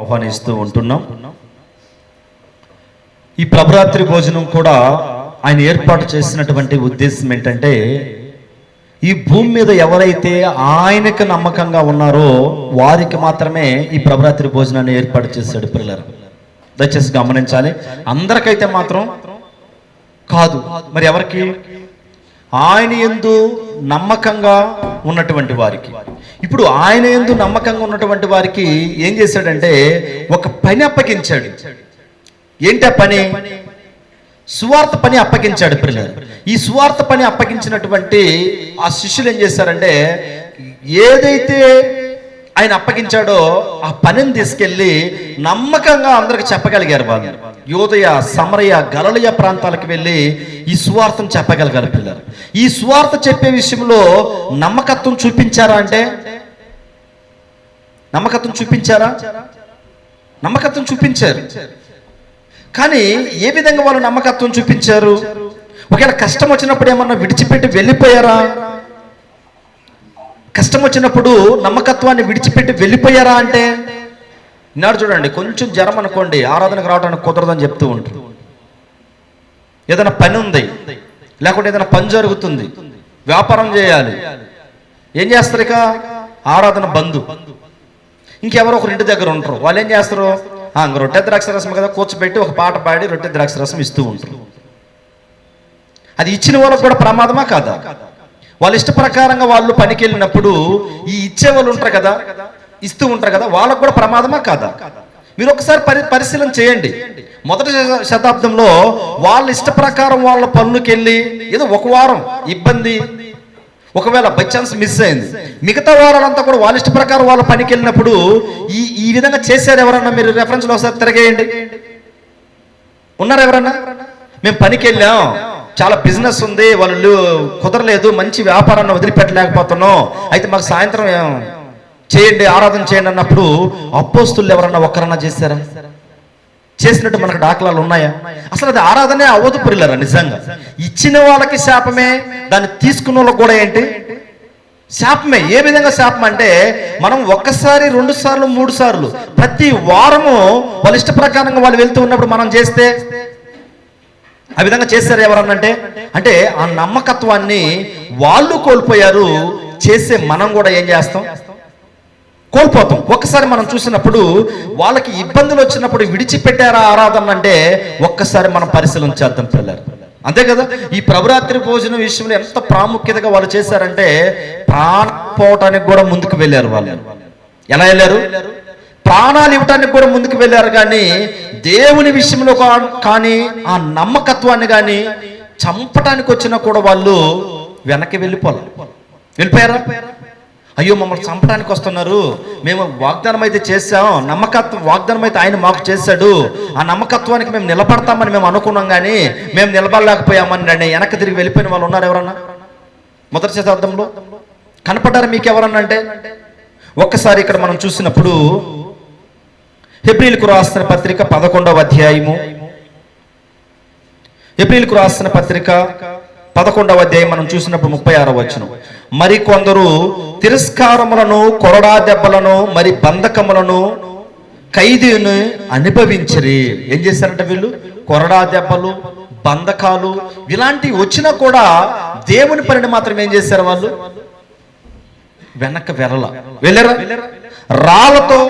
ఆహ్వానిస్తూ ఉంటున్నాం. ఈ ప్రభరాత్రి భోజనం కూడా ఆయన ఏర్పాటు చేసినటువంటి ఉద్దేశం ఏంటంటే ఈ భూమి మీద ఎవరైతే ఆయనకు నమ్మకంగా ఉన్నారో వారికి మాత్రమే ఈ ప్రభరాత్రి భోజనాన్ని ఏర్పాటు చేశాడు పిల్లలు. దయచేసి గమనించాలి. అందరికైతే మాత్రం కాదు. మరి ఎవరికి? ఆయన ఎందు నమ్మకంగా ఉన్నటువంటి వారికి. ఇప్పుడు ఆయన ఎందు నమ్మకంగా ఉన్నటువంటి వారికి ఏం చేశాడంటే ఒక పని అప్పగించాడు. ఏంటి ఆ పని? సువార్త పని అప్పగించాడు పిల్లలు. ఈ సువార్త పని అప్పగించినటువంటి ఆ శిష్యులు ఏం చేశారంటే ఏదైతే ఆయన అప్పగించాడో ఆ పనిని తీసుకెళ్ళి నమ్మకంగా అందరికి చెప్పగలిగారు వాళ్ళు. యోదయ సమరయ గలలయ ప్రాంతాలకు వెళ్ళి ఈ సువార్తను చెప్పగలిగారు పిల్లలు. ఈ సువార్త చెప్పే విషయంలో నమ్మకత్వం చూపించారా అంటే? నమ్మకత్వం చూపించారా? నమ్మకత్వం చూపించారు. కానీ ఏ విధంగా వాళ్ళు నమ్మకత్వం చూపించారు? ఒకవేళ కష్టం వచ్చినప్పుడు ఏమన్నా విడిచిపెట్టి వెళ్ళిపోయారా? కష్టం వచ్చినప్పుడు నమ్మకత్వాన్ని విడిచిపెట్టి వెళ్ళిపోయారా అంటే? నాడు చూడండి కొంచెం జ్వరం అనుకోండి ఆరాధనకు రావడానికి కుదరదని చెప్తూ ఉంటారు. ఏదైనా పని ఉంది లేకుంటే ఏదైనా పని జరుగుతుంది వ్యాపారం చేయాలి. ఏం చేస్తారు ఇక? ఆరాధన బంధు. ఇంకెవరో ఒకరి ఇంటి దగ్గర ఉంటారు. వాళ్ళు ఏం చేస్తారు? ఇంక రొట్టె ద్రాక్షరసం కదా కూర్చోబెట్టి ఒక పాట పాడి రొట్టె ద్రాక్ష రసం ఇస్తూ ఉంటారు. అది ఇచ్చిన వాళ్ళకు కూడా ప్రమాదమా కాదా? వాళ్ళ ఇష్ట ప్రకారంగా వాళ్ళు పనికి వెళ్ళినప్పుడు ఈ ఇచ్చే వాళ్ళు ఉంటారు కదా ఇస్తూ ఉంటారు కదా వాళ్ళకు కూడా ప్రమాదమా కాదా? మీరు ఒకసారి పరి పరిశీలన చేయండి. మొదటి శతాబ్దంలో వాళ్ళ ఇష్ట ప్రకారం వాళ్ళ పనులకు వెళ్ళి ఏదో ఒక వారం ఇబ్బంది ఒకవేళ బై ఛాన్స్ మిస్ అయింది. మిగతా వారాలంతా కూడా వాళ్ళ ఇష్ట ప్రకారం వాళ్ళ పనికి వెళ్ళినప్పుడు ఈ ఈ విధంగా చేశారు ఎవరన్నా? మీరు రెఫరెన్స్లో ఒకసారి తిరగేయండి. ఉన్నారు ఎవరన్నా? మేము పనికి వెళ్ళాం. చాలా బిజినెస్ ఉంది. వాళ్ళు కుదరలేదు. మంచి వ్యాపారాన్ని వదిలిపెట్టలేకపోతున్నాం. అయితే మాకు సాయంత్రం చేయండి ఆరాధన చేయండి అన్నప్పుడు అపోస్తులు ఎవరన్నా ఒక్కరన్నా చేశారా? చేసినట్టు మనకు దాఖలాలు ఉన్నాయా? అసలు అది ఆరాధనే అవ్వదు పిల్లరా నిజంగా. ఇచ్చిన వాళ్ళకి శాపమే దాన్ని తీసుకున్న వాళ్ళకి కూడా ఏంటి? శాపమే. ఏ విధంగా శాపం అంటే మనం ఒక్కసారి రెండు సార్లు మూడు సార్లు ప్రతి వారము వాళ్ళ ఇష్ట ప్రకారంగా వాళ్ళు వెళ్తూ ఉన్నప్పుడు మనం చేస్తే ఆ విధంగా చేశారు ఎవరన్నంటే అంటే ఆ నమ్మకత్వాన్ని వాళ్ళు కోల్పోయారు చేసే మనం కూడా ఏం చేస్తాం? కోల్పోతాం. ఒక్కసారి మనం చూసినప్పుడు వాళ్ళకి ఇబ్బందులు వచ్చినప్పుడు విడిచిపెట్టారా ఆరాధన అంటే ఒక్కసారి మనం పరిశీలన చేద్దాం పిల్లలు. అంతే కదా? ఈ ప్రభురాత్రి భోజనం విషయంలో ఎంత ప్రాముఖ్యతగా వాళ్ళు చేశారంటే ప్రాణం పోవటానికి కూడా ముందుకు వెళ్ళారు వాళ్ళు. ఎలా వెళ్ళారు? ప్రాణాలు ఇవ్వటానికి కూడా ముందుకు వెళ్ళారు కానీ దేవుని విషయంలో కానీ ఆ నమ్మకత్వాన్ని కానీ చంపటానికి వచ్చినా కూడా వాళ్ళు వెనక్కి వెళ్ళిపోలే. వెళ్ళిపోయారా? అయ్యో మమ్మల్ని చంపడానికి వస్తున్నారు. మేము వాగ్దానం అయితే చేసాం నమ్మకత్వం వాగ్దానం అయితే ఆయన మాకు చేశాడు. ఆ నమ్మకత్వానికి మేము నిలబడతామని మేము అనుకున్నాం కానీ మేము నిలబడలేకపోయామని నేను వెనక్కి తిరిగి వెళ్ళిపోయిన వాళ్ళు ఉన్నారు ఎవరన్నా? మొదటి శతాబ్దంలో? కనపడ్డారు మీకు ఎవరన్నా అంటే? ఒక్కసారి ఇక్కడ మనం చూసినప్పుడు హెబ్రిల్కు రాసిన పత్రిక పదకొండవ అధ్యాయము. ఏప్రిల్కు రాసిన పత్రిక పదకొండవ అధ్యాయం మనం చూసినప్పుడు ముప్పై ఆరో వచ్చిన మరి కొందరు తిరస్కారములను కొరడా దెబ్బలను మరి బంధకములను ఖైదీని అనుభవించరి. ఏం చేశారంటే వీళ్ళు? కొరడా దెబ్బలు బంధకాలు ఇలాంటివి వచ్చినా కూడా దేవుని పనిని మాత్రం ఏం చేశారు వాళ్ళు? వెనక వెరల. వెళ్ళరా? రాళ్ళతో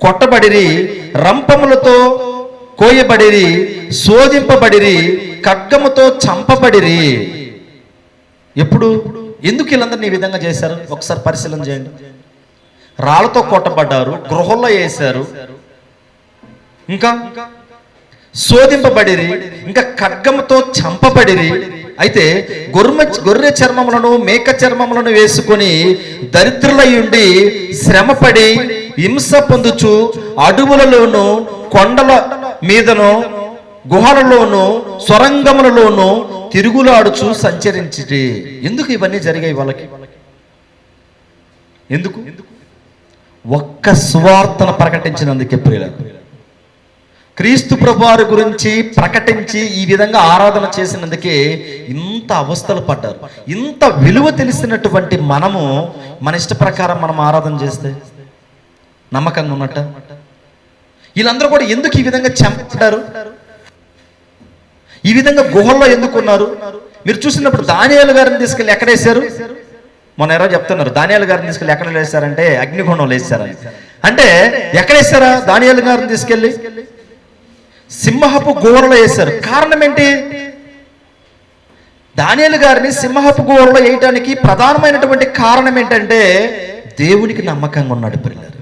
కొట్టబడిరి రంపములతో కోయబడిరి శోధింపబడిరి ఖడ్గముతో చంపబడిరి. ఎప్పుడు? ఎందుకు వీళ్ళందరినీ ఈ విధంగా చేశారు? ఒకసారి పరిశీలన చేయండి. రాళ్ళతో కొట్టబడ్డారు గృహంలో వేశారు. ఇంకా శోధింపబడిరి ఇంకా ఖడ్గముతో చంపబడిరి. అయితే గొర్రె గొర్రె చర్మములను మేక చర్మములను వేసుకొని దరిద్రులై ఉండి శ్రమపడి హింస పొందుచు అడవులలోను కొండల మీదను గుహలలోను సొరంగములలోను తిరుగులాడుచు సంచరించి ఎందుకు ఇవన్నీ జరిగాయి వాళ్ళకి? ఎందుకు? ఒక్క సువార్తను ప్రకటించినందుకే ప్రియులకు క్రీస్తు ప్రభువారి గురించి ప్రకటించి ఈ విధంగా ఆరాధన చేసినందుకే ఇంత అవస్థలు పడ్డారు. ఇంత విలువ తెలిసినటువంటి మనము మన ఇష్ట ప్రకారం మనం ఆరాధన చేస్తే నమ్మకంగా ఉన్నట్ట? వీళ్ళందరూ కూడా ఎందుకు ఈ విధంగా చంపబడ్డారు? ఈ విధంగా గుహల్లో ఎందుకున్నారు మీరు చూసినప్పుడు దానియాలు గారిని తీసుకెళ్ళి ఎక్కడ వేశారు? మొన్న ఎవరో చెప్తున్నారు దానియాలు గారిని తీసుకెళ్ళి ఎక్కడ వేశారంటే అగ్నిగుండంలో వేశారని అంటే ఎక్కడ వేశారా దానియాలు గారిని తీసుకెళ్ళి? సింహపు గోరలో వేశారు. కారణం ఏంటి? దానియాలు గారిని సింహపు గుహలో వేయటానికి ప్రధానమైనటువంటి కారణం ఏంటంటే దేవునికి నమ్మకంగా ఉన్నాడు పిల్లలు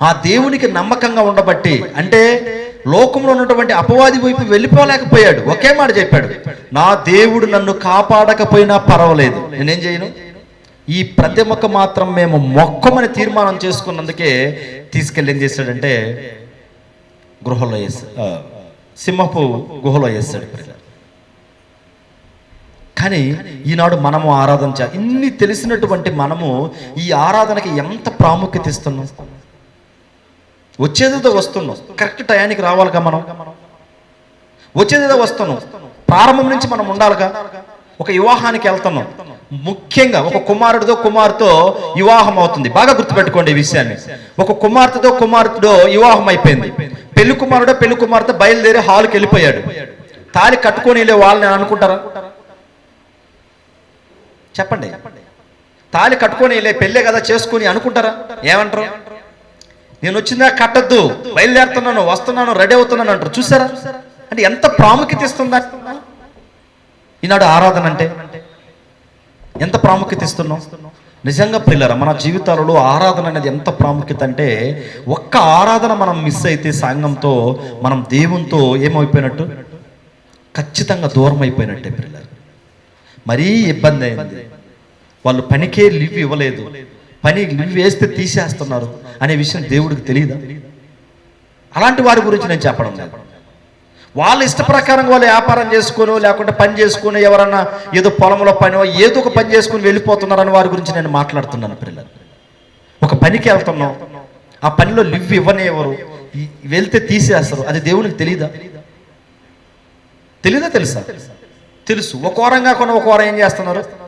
ఆ దేవునికి నమ్మకంగా ఉండబట్టి అంటే లోకంలో ఉన్నటువంటి అపవాది వైపు వెళ్ళిపోలేకపోయాడు. ఒకే మాట చెప్పాడు. నా దేవుడు నన్ను కాపాడకపోయినా పర్వాలేదు. నేనేం చేయను? ఈ ప్రతిమకు మాత్రం మేము మొక్కమని తీర్మానం చేసుకున్నందుకే తీసుకెళ్ళి ఏం చేశాడంటే గృహలో వేసాడు సింహపు గుహలో వేస్తాడు కానీ ఈనాడు మనము ఆరాధన చే ఇన్ని తెలిసినటువంటి మనము ఈ ఆరాధనకి ఎంత ప్రాముఖ్యత ఇస్తున్నాం? వచ్చేదితో వస్తున్నాం. కరెక్ట్ టయానికి రావాలిగా మనం. వచ్చేదితో వస్తున్నాం. ప్రారంభం నుంచి మనం ఉండాలిగా. ఒక వివాహానికి వెళ్తున్నాం. ముఖ్యంగా ఒక కుమారుడితో కుమారుతో వివాహం అవుతుంది. బాగా గుర్తుపెట్టుకోండి ఈ విషయాన్ని. ఒక కుమార్తెతో కుమార్తెతో వివాహం అయిపోయింది. పెళ్ళి కుమారుడో పెళ్ళి కుమార్తె బయలుదేరి హాల్కి వెళ్ళిపోయాడు. తాలి కట్టుకొని వెళ్ళే వాళ్ళని అనుకుంటారా? చెప్పండి. తాలి కట్టుకొని వెళ్ళే పెళ్ళే కదా చేసుకుని అనుకుంటారా? ఏమంటారు? నేను వచ్చిందా కట్టద్దు బయలుదేరుతున్నాను వస్తున్నాను రెడీ అవుతున్నాను అంటారు. చూసారా? అంటే ఎంత ప్రాముఖ్యత ఇస్తుందా? ఈనాడు ఆరాధన అంటే ఎంత ప్రాముఖ్యత ఇస్తున్నాం? నిజంగా పిల్లరా మన జీవితాలలో ఆరాధన అనేది ఎంత ప్రాముఖ్యత అంటే ఒక్క ఆరాధన మనం మిస్ అయితే సాంగంతో మనం దేవునితో ఏమైపోయినట్టు? ఖచ్చితంగా దూరం అయిపోయినట్టే పిల్లలు. మరీ ఇబ్బంది అయింది. వాళ్ళు పనికే లీవ్ ఇవ్వలేదు. పని లివ్ వేస్తే తీసేస్తున్నారు అనే విషయం దేవుడికి తెలియదా అలాంటి వారి గురించి నేను చెప్పడం లేదు. వాళ్ళ ఇష్ట ప్రకారం వాళ్ళు వ్యాపారం చేసుకొని లేకుంటే పని చేసుకొని ఎవరన్నా ఏదో పొలంలో పని ఏదో ఒక పని చేసుకుని వెళ్ళిపోతున్నారని వారి గురించి నేను మాట్లాడుతున్నాను పిల్లలు. ఒక పనికి వెళ్తున్నాం. ఆ పనిలో లివ్ ఇవ్వనివ్వరు ఈ- వెళ్తే తీసేస్తారు. అది దేవునికి తెలియదా తెలీదా తెలుసా? తెలుసు. ఒక వారం కాకుండా ఒక వారం ఏం చేస్తున్నారు?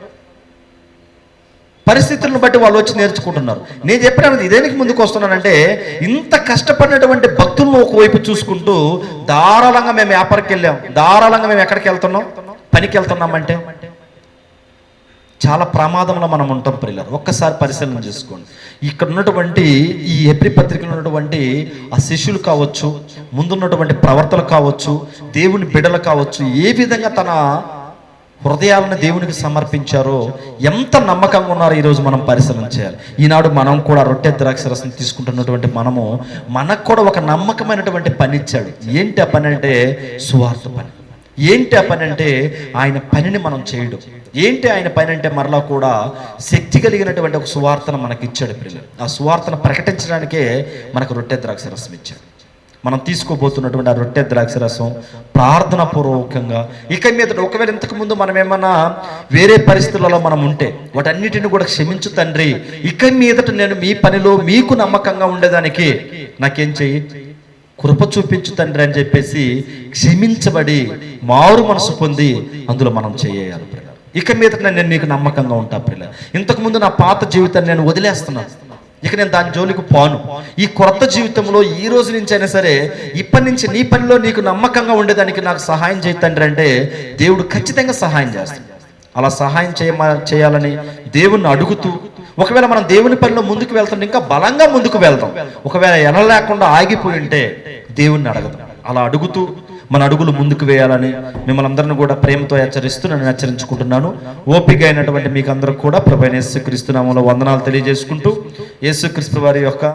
పరిస్థితులను బట్టి వాళ్ళు వచ్చి నేర్చుకుంటున్నారు. నేను చెప్పినది ఇదేనికి ముందుకు వస్తున్నానంటే ఇంత కష్టపడినటువంటి భక్తులను ఒకవైపు చూసుకుంటూ ధారాళంగా మేము వ్యాపారకి వెళ్ళాం. ధారాళంగా మేము ఎక్కడికి వెళ్తున్నాం? పనికి వెళ్తున్నామంటే చాలా ప్రమాదంలో మనం ఉంటాం పిల్లలు ఒక్కసారి పరిశీలన చేసుకోండి. ఇక్కడ ఉన్నటువంటి ఈ ఎబ్రి పత్రికలో ఉన్నటువంటి ఆ శిష్యులు కావచ్చు ముందున్నటువంటి ప్రవర్తలు కావచ్చు దేవుని బిడలు కావచ్చు ఏ విధంగా తన హృదయాలను దేవునికి సమర్పించారో ఎంత నమ్మకంగా ఉన్నారో ఈరోజు మనం పరిశీలన చేయాలి. ఈనాడు మనం కూడా రొట్టె ద్రాక్ష రసం తీసుకుంటున్నటువంటి మనము మనకు కూడా ఒక నమ్మకమైనటువంటి పని ఇచ్చాడు ఏంటి ఆ పని అంటే సువార్త పని. ఏంటి ఆ పని అంటే ఆయన పనిని మనం చేయడం. ఏంటి ఆయన పని అంటే మరలా కూడా శక్తి కలిగినటువంటి ఒక సువార్తను మనకి ఇచ్చాడు పిల్లలు ఆ సువార్తను ప్రకటించడానికే మనకు రొట్టె ద్రాక్ష రసం ఇచ్చాడు. మనం తీసుకోబోతున్నటువంటి ఆ రొట్టె ద్రాక్ష రసం ప్రార్థన పూర్వకంగా. ఇక మీద ఒకవేళ ఇంతకుముందు మనం ఏమన్నా వేరే పరిస్థితులలో మనం ఉంటే వాటన్నిటిని కూడా క్షమించు తండ్రి. ఇక మీదట నేను మీ పనిలో మీకు నమ్మకంగా ఉండేదానికి నాకేం చెయ్యి? కృప చూపించు తండ్రి అని చెప్పేసి క్షమించబడి మారు మనసు పొంది అందులో మనం చేయాలి. ఇక మీద నేను నీకు నమ్మకంగా ఉంటా ప్రియుల ఇంతకుముందు నా పాత జీవితాన్ని నేను వదిలేస్తున్నాను ఇక నేను దాని జోలికి పోను. ఈ కొత్త జీవితంలో ఈ రోజు నుంచి అయినా సరే ఇప్పటి నుంచి నీ పనిలో నీకు నమ్మకంగా ఉండేదానికి నాకు సహాయం చేయి అంటే దేవుడు ఖచ్చితంగా సహాయం చేస్తాడు. అలా సహాయం చేయమ చేయాలని దేవుణ్ణి అడుగుతూ ఒకవేళ మనం దేవుని పనిలో ముందుకు వెళ్తుంటే ఇంకా బలంగా ముందుకు వెళ్తాం. ఒకవేళ ఎన లేకుండా ఆగిపోయి ఉంటే దేవుణ్ణి అడగదు. అలా అడుగుతూ మన అడుగులు ముందుకు వేయాలని మిమ్మల్ని అందరిని కూడా ప్రేమతో హెచ్చరిస్తూ నేను హెచ్చరించుకుంటున్నాను. ఓపిక అయినటువంటి మీకు అందరూ కూడా ప్రభు యేసుక్రీస్తు నామంలో వందనాలు తెలియజేసుకుంటూ యేసుక్రీస్తు వారి యొక్క